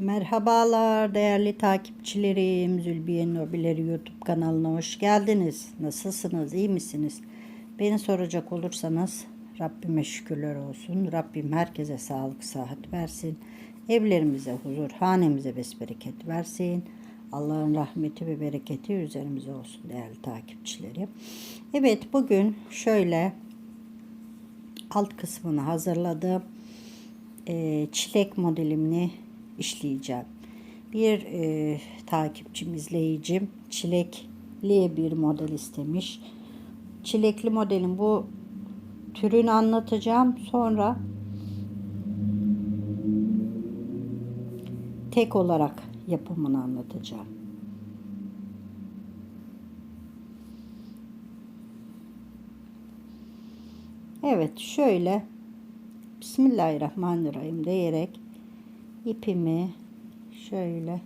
Merhabalar değerli takipçilerim. Zülbiye Nobileri YouTube kanalına hoş geldiniz. Nasılsınız? iyi misiniz? Beni soracak olursanız Rabbime şükürler olsun. Rabbim herkese sağlık, sıhhat versin. Evlerimize huzur, hanemize besbereket versin. Allah'ın rahmeti ve bereketi üzerimize olsun değerli takipçilerim. Evet bugün şöyle alt kısmını hazırladım. Ee, çilek modelimini işleyeceğim. Bir e, takipçim, izleyicim çilekli bir model istemiş. Çilekli modelin bu türünü anlatacağım. Sonra tek olarak yapımını anlatacağım. Evet şöyle Bismillahirrahmanirrahim diyerek ipimi şöyle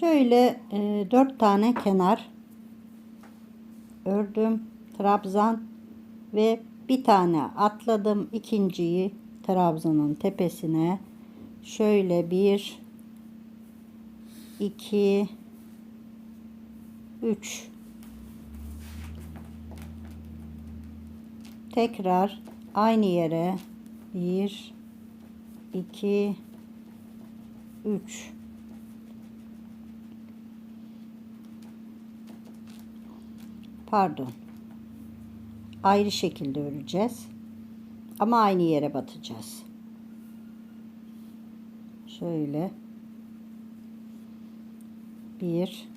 Şöyle e, dört tane kenar ördüm. Trabzan ve bir tane atladım. ikinciyi trabzanın tepesine şöyle bir iki üç. Tekrar aynı yere bir iki üç. Pardon. Ayrı şekilde öreceğiz ama aynı yere batacağız. Şöyle. Bir.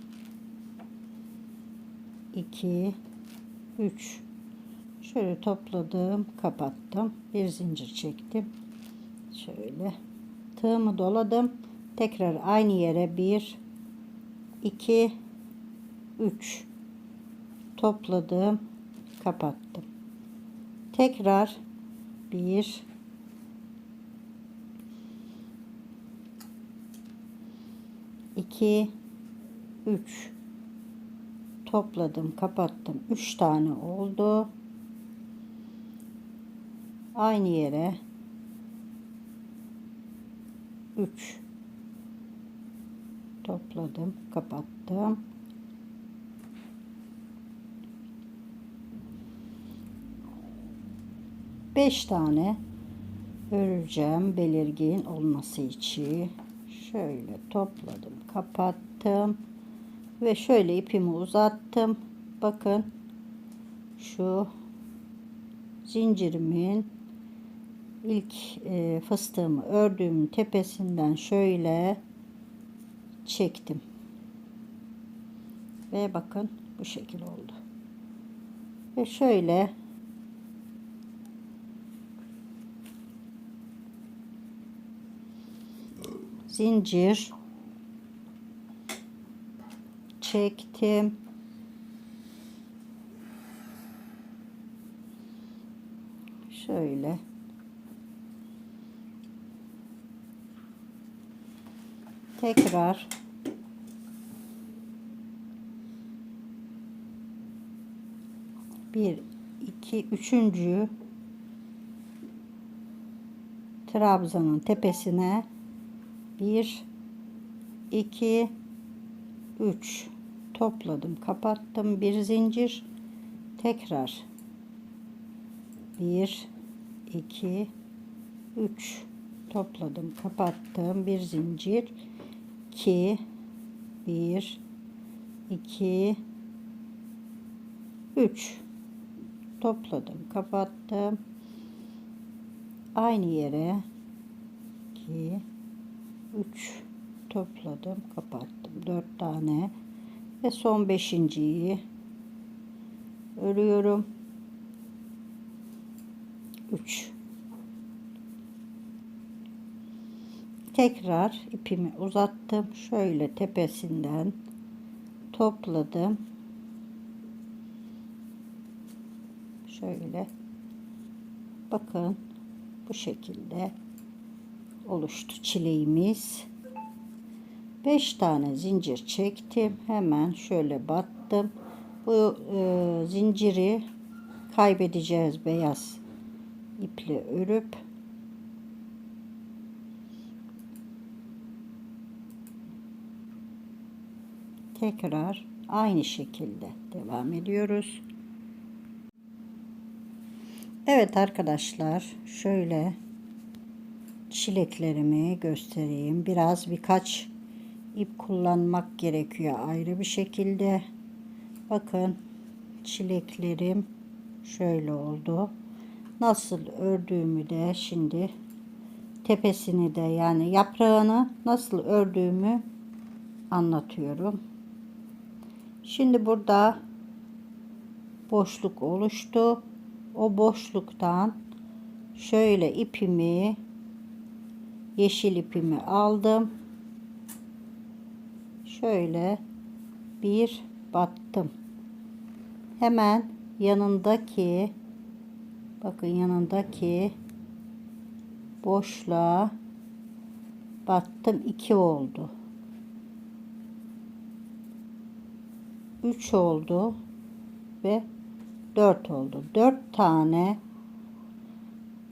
İki. Üç. Şöyle topladım kapattım. Bir zincir çektim. Şöyle. Tığımı doladım. Tekrar aynı yere bir iki üç. Topladım kapattım. Tekrar bir. İki. Üç. Topladım kapattım. Üç tane oldu. Aynı yere. Üç. Topladım kapattım beş tane öreceğim belirgin olması için. Şöyle topladım kapattım ve şöyle ipimi uzattım. Bakın şu zincirimin ilk e, fıstığımı ördüğümün tepesinden şöyle çektim. Ve bakın bu şekil oldu. Ve şöyle zincir. Çektim. Şöyle. Tekrar. Bir iki üçüncü. Trabzanın tepesine bir iki üç. Topladım kapattım. Bir zincir. Tekrar. Bir iki üç. Topladım kapattım. Bir zincir. 2 1 2 3 topladım kapattım. Aynı yere. 2 3 topladım kapattım. 4 tane. Ve son beşinciyi örüyorum. 3 tekrar ipimi uzattım. Şöyle tepesinden topladım. Şöyle. Bakın bu şekilde oluştu çileğimiz. 5 tane zincir çektim. Hemen şöyle battım. Bu e, zinciri kaybedeceğiz beyaz iple örüp tekrar aynı şekilde devam ediyoruz. Evet arkadaşlar şöyle çileklerimi göstereyim. Biraz birkaç ip kullanmak gerekiyor ayrı bir şekilde. Bakın çileklerim şöyle oldu. Nasıl ördüğümü de şimdi tepesini de yani yaprağını nasıl ördüğümü anlatıyorum. Şimdi burada boşluk oluştu. O boşluktan şöyle ipimi yeşil ipimi aldım. Şöyle bir battım. Hemen yanındaki bakın yanındaki boşluğa battım. iki oldu. 3 oldu ve 4 oldu. 4 tane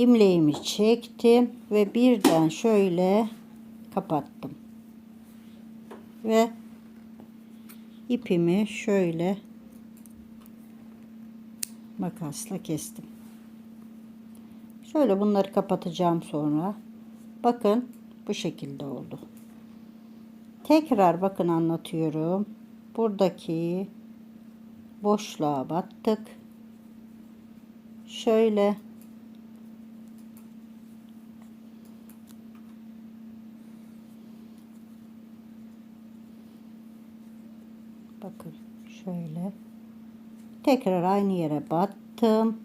imleğimi çektim ve birden şöyle kapattım. Ve ipimi şöyle makasla kestim. Şöyle bunları kapatacağım sonra. Bakın bu şekilde oldu. Tekrar bakın anlatıyorum buradaki boşluğa battık. Şöyle bakın şöyle tekrar aynı yere battım.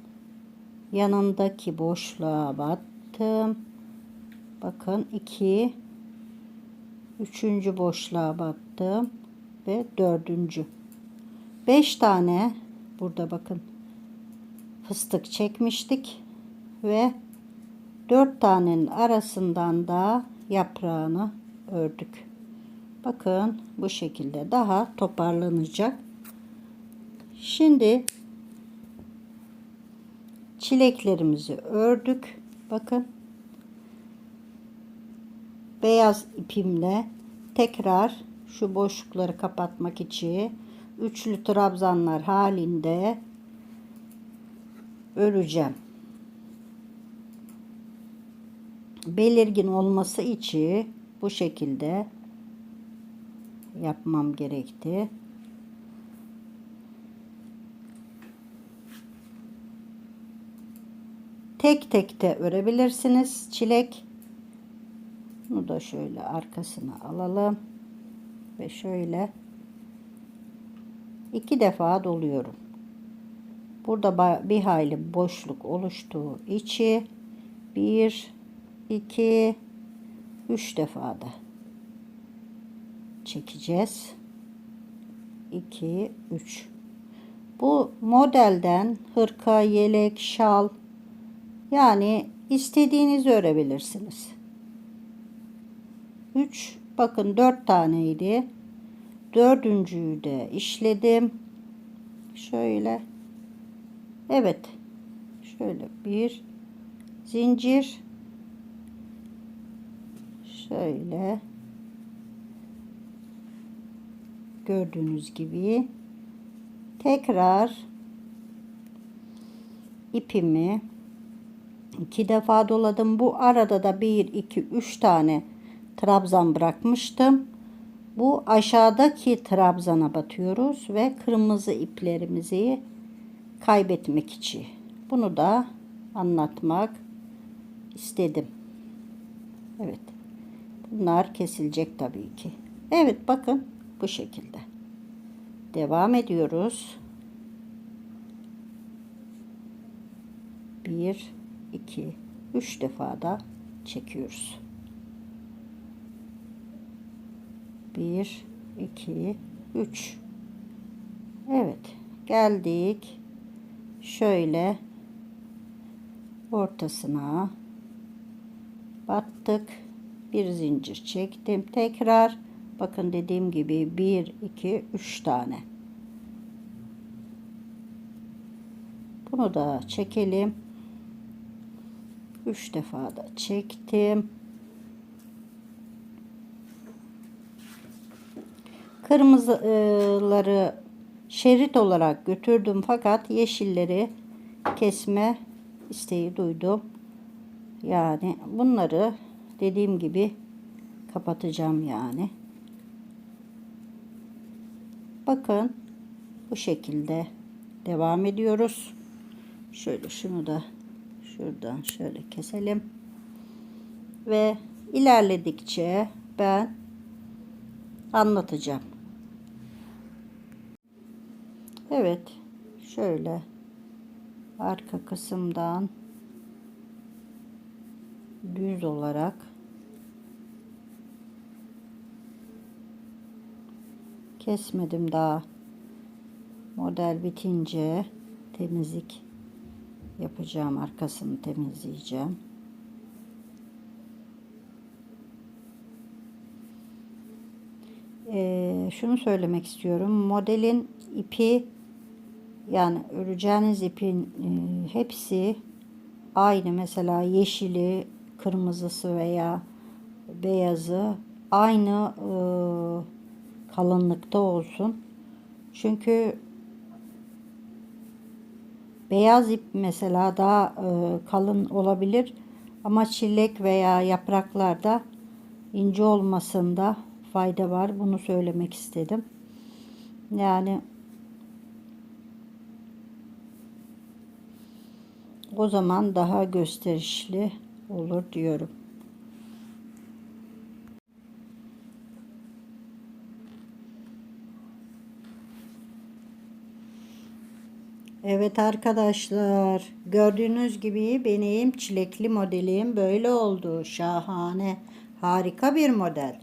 Yanındaki boşluğa battım. Bakın iki üçüncü boşluğa battım ve dördüncü. Beş tane burada bakın fıstık çekmiştik ve dört tanenin arasından da yaprağını ördük. Bakın bu şekilde daha toparlanacak. Şimdi çileklerimizi ördük. Bakın beyaz ipimle tekrar şu boşlukları kapatmak için üçlü trabzanlar halinde öreceğim. Belirgin olması için bu şekilde yapmam gerekti. Tek tek de örebilirsiniz çilek. Bunu da şöyle arkasına alalım ve şöyle iki defa doluyorum. Burada bir hayli boşluk oluştuğu içi bir, iki, üç defa da çekeceğiz. 2 3 Bu modelden hırka, yelek, şal yani istediğinizi örebilirsiniz. 3 Bakın dört taneydi. Dördüncüyü de işledim. Şöyle. Evet. Şöyle bir zincir. Şöyle. Gördüğünüz gibi tekrar ipimi iki defa doladım. Bu arada da bir, iki, üç tane trabzan bırakmıştım. Bu aşağıdaki trabzana batıyoruz ve kırmızı iplerimizi kaybetmek için. Bunu da anlatmak istedim. Evet. Bunlar kesilecek tabii ki. Evet bakın bu şekilde. Devam ediyoruz. Bir, iki, üç defa da çekiyoruz. 1 2 3 Evet geldik şöyle ortasına battık bir zincir çektim. Tekrar bakın dediğim gibi 1 2 3 tane. Bunu da çekelim. 3 defa da çektim. Kırmızıları şerit olarak götürdüm fakat yeşilleri kesme isteği duydum. Yani bunları dediğim gibi kapatacağım yani. Bakın bu şekilde devam ediyoruz. Şöyle şunu da şuradan şöyle keselim. Ve ilerledikçe ben anlatacağım. Evet. Şöyle arka kısımdan düz olarak kesmedim daha. Model bitince temizlik yapacağım. Arkasını temizleyeceğim. Ee, şunu söylemek istiyorum. Modelin ipi yani öreceğiniz ipin e, hepsi aynı. Mesela yeşili, kırmızısı veya beyazı aynı e, kalınlıkta olsun. Çünkü beyaz ip mesela daha e, kalın olabilir ama çilek veya yapraklarda ince olmasında fayda var. Bunu söylemek istedim. Yani o zaman daha gösterişli olur diyorum. Evet arkadaşlar gördüğünüz gibi benim çilekli modelim böyle oldu. Şahane harika bir model.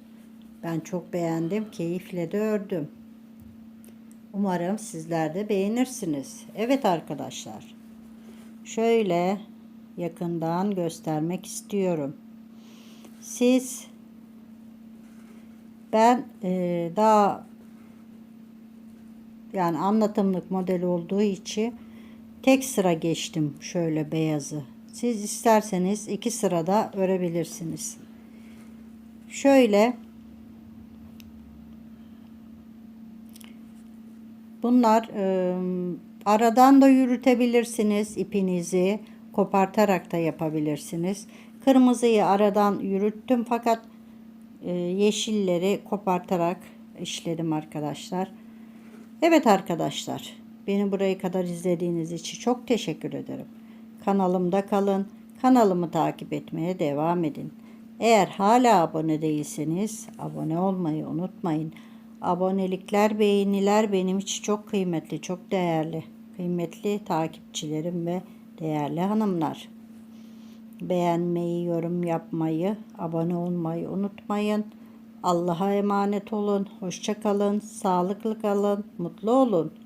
Ben çok beğendim keyifle de ördüm. Umarım sizler de beğenirsiniz. Evet arkadaşlar şöyle yakından göstermek istiyorum. Siz ben e, daha yani anlatımlık model olduğu için tek sıra geçtim şöyle beyazı. Siz isterseniz iki sırada örebilirsiniz. Şöyle bunlar e, aradan da yürütebilirsiniz ipinizi kopartarak da yapabilirsiniz. Kırmızıyı aradan yürüttüm fakat e, yeşilleri kopartarak işledim arkadaşlar. Evet arkadaşlar, beni buraya kadar izlediğiniz için çok teşekkür ederim. Kanalımda kalın, kanalımı takip etmeye devam edin. Eğer hala abone değilseniz abone olmayı unutmayın. Abonelikler, beğeniler benim için çok kıymetli, çok değerli. Kıymetli takipçilerim ve değerli hanımlar. Beğenmeyi, yorum yapmayı, abone olmayı unutmayın. Allah'a emanet olun. Hoşça kalın. Sağlıklı kalın. Mutlu olun.